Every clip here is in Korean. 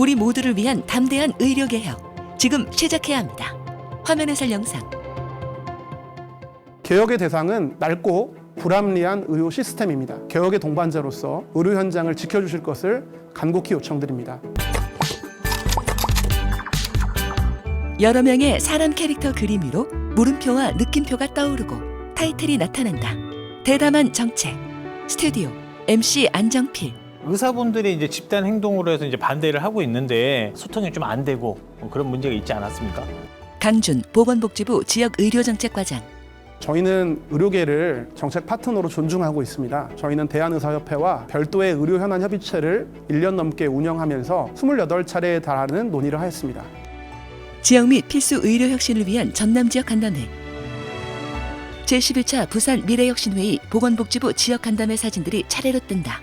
우리 모두를 위한 담대한 의료 개혁. 지금 시작해야 합니다. 화면에서 영상. 개혁의 대상은 넓고 불합리한 의료 시스템입니다. 개혁의 동반자로서 의료 현장을 지켜주실 것을 간곡히 요청드립니다. 여러 명의 사람 캐릭터 그림 위로 물음표와 느낌표가 떠오르고 타이틀이 나타난다. 대담한 정책. 스튜디오 MC 안정필. 의사분들이 이제 집단 행동으로 해서 이제 반대를 하고 있는데 소통이 좀 안 되고 뭐 그런 문제가 있지 않았습니까? 강준 보건복지부 지역의료정책과장. 저희는 의료계를 정책 파트너로 존중하고 있습니다. 저희는 대한의사협회와 별도의 의료 현안 협의체를 1년 넘게 운영하면서 28차례에 달하는 논의를 하였습니다. 지역 및 필수 의료 혁신을 위한 전남 지역 간담회. 제11차 부산 미래혁신회의 보건복지부 지역 간담회 사진들이 차례로 뜬다.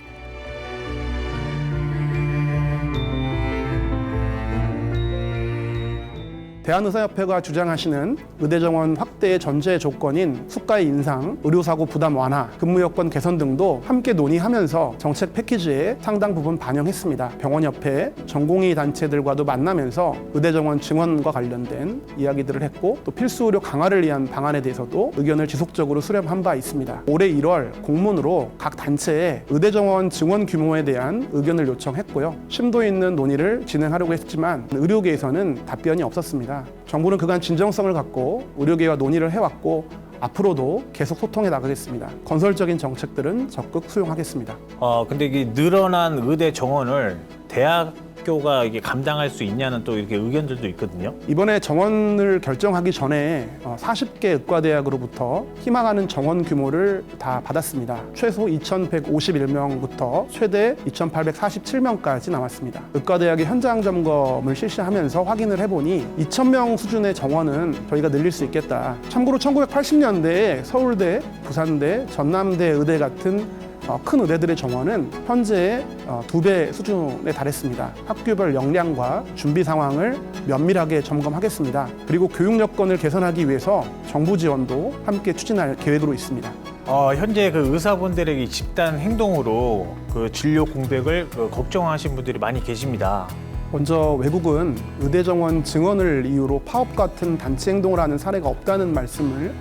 대한의사협회가 주장하시는 의대 정원 확대의 전제 조건인 수가의 인상, 의료사고 부담 완화, 근무 여건 개선 등도 함께 논의하면서 정책 패키지에 상당 부분 반영했습니다. 병원협회, 전공의 단체들과도 만나면서 의대 정원 증원과 관련된 이야기들을 했고 또 필수 의료 강화를 위한 방안에 대해서도 의견을 지속적으로 수렴한 바 있습니다. 올해 1월 공문으로 각 단체에 의대 정원 증원 규모에 대한 의견을 요청했고요. 심도 있는 논의를 진행하려고 했지만 의료계에서는 답변이 없었습니다. 정부는 그간 진정성을 갖고 의료계와 논의를 해왔고 앞으로도 계속 소통해 나가겠습니다. 건설적인 정책들은 적극 수용하겠습니다. 어 근데 이게 늘어난 의대 정원을 대학 교가 이게 감당할 수 있냐는 또 이렇게 의견들도 있거든요. 이번에 정원을 결정하기 전에 어, 40개 의과대학으로부터 희망하는 정원 규모를 다 받았습니다. 최소 2,151명부터 최대 2,847명까지 나왔습니다. 의과대학의 현장 점검을 실시하면서 확인을 해보니 2,000명 수준의 정원은 저희가 늘릴 수 있겠다. 참고로 1980년대에 서울대, 부산대, 전남대 의대 같은 어, 큰 의대들의 정원은 현재 어, 두배 수준에 달했습니다. 학교별 역량과 준비 상황을 면밀하게 점검하겠습니다. 그리고 교육 여건을 개선하기 위해서 정부 지원도 함께 추진할 계획으로 있습니다. 어 현재 그 의사분들에게 집단 행동으로 그 진료 공백을 그 걱정하신 분들이 많이 계십니다. 먼저 외국은 의대 정원 증원을 이유로 파업 같은 단체 행동을 하는 사례가 없다는 말씀을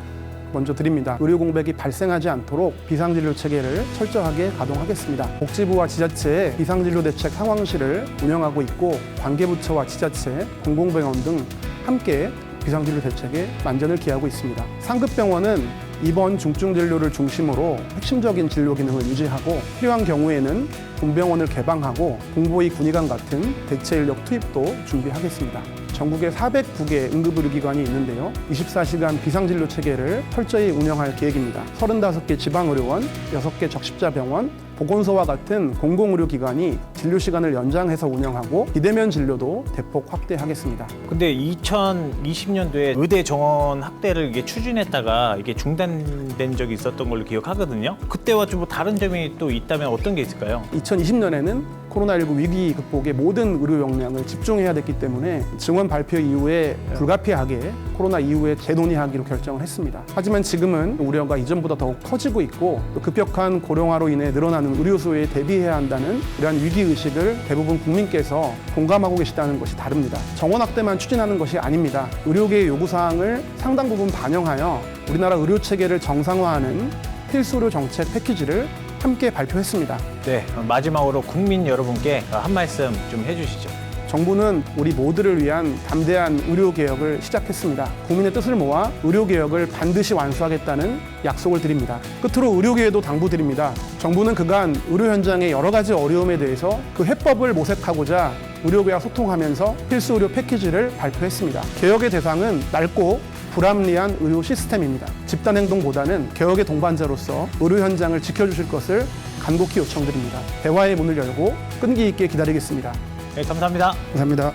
먼저 드립니다. 의료 공백이 발생하지 않도록 비상진료 체계를 철저하게 가동하겠습니다. 복지부와 지자체의 비상진료 대책 상황실을 운영하고 있고 관계부처와 지자체, 공공병원 등 함께 비상진료 대책에 만전을 기하고 있습니다. 상급병원은 입원 중증 진료를 중심으로 핵심적인 진료 기능을 유지하고 필요한 경우에는 분병원을 개방하고 공보위 군의관 같은 대체 인력 투입도 준비하겠습니다. 전국에 409개 응급의료기관이 있는데요. 24시간 비상진료 체계를 철저히 운영할 계획입니다. 35개 지방의료원, 6개 적십자병원, 보건소와 같은 공공의료기관이 진료 시간을 연장해서 운영하고 비대면 진료도 대폭 확대하겠습니다. 근데 2020년도에 의대 정원 확대를 이게 추진했다가 이게 중단된 적이 있었던 걸로 기억하거든요. 그때와 좀 뭐 다른 점이 또 있다면 어떤 게 있을까요? 2020년에는 코로나19 위기 극복에 모든 의료 역량을 집중해야 됐기 때문에 증원 발표 이후에 불가피하게 코로나 이후에 재논의하기로 결정을 했습니다. 하지만 지금은 우려가 이전보다 더욱 커지고 있고 또 급격한 고령화로 인해 늘어나는 의료 수요에 대비해야 한다는 이러한 위기 의식 을 대부분 국민께서 공감하고 계시다는 것이 다릅니다. 정원 확대만 추진하는 것이 아닙니다. 의료계의 요구 사항을 상당 부분 반영하여 우리나라 의료 체계를 정상화하는 필수 의료 정책 패키지를 함께 발표했습니다. 네, 마지막으로 국민 여러분께 한 말씀 좀 해주시죠. 정부는 우리 모두를 위한 담대한 의료 개혁을 시작했습니다. 국민의 뜻을 모아 의료 개혁을 반드시 완수하겠다는 약속을 드립니다. 끝으로 의료계에도 당부드립니다. 정부는 그간 의료 현장의 여러 가지 어려움에 대해서 그 해법을 모색하고자 의료계와 소통하면서 필수 의료 패키지를 발표했습니다. 개혁의 대상은 넓고 불합리한 의료 시스템입니다. 집단 행동보다는 개혁의 동반자로서 의료 현장을 지켜주실 것을 간곡히 요청드립니다. 대화의 문을 열고 끈기 있게 기다리겠습니다. 네, 감사합니다. 감사합니다.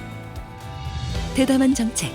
대담한 정책.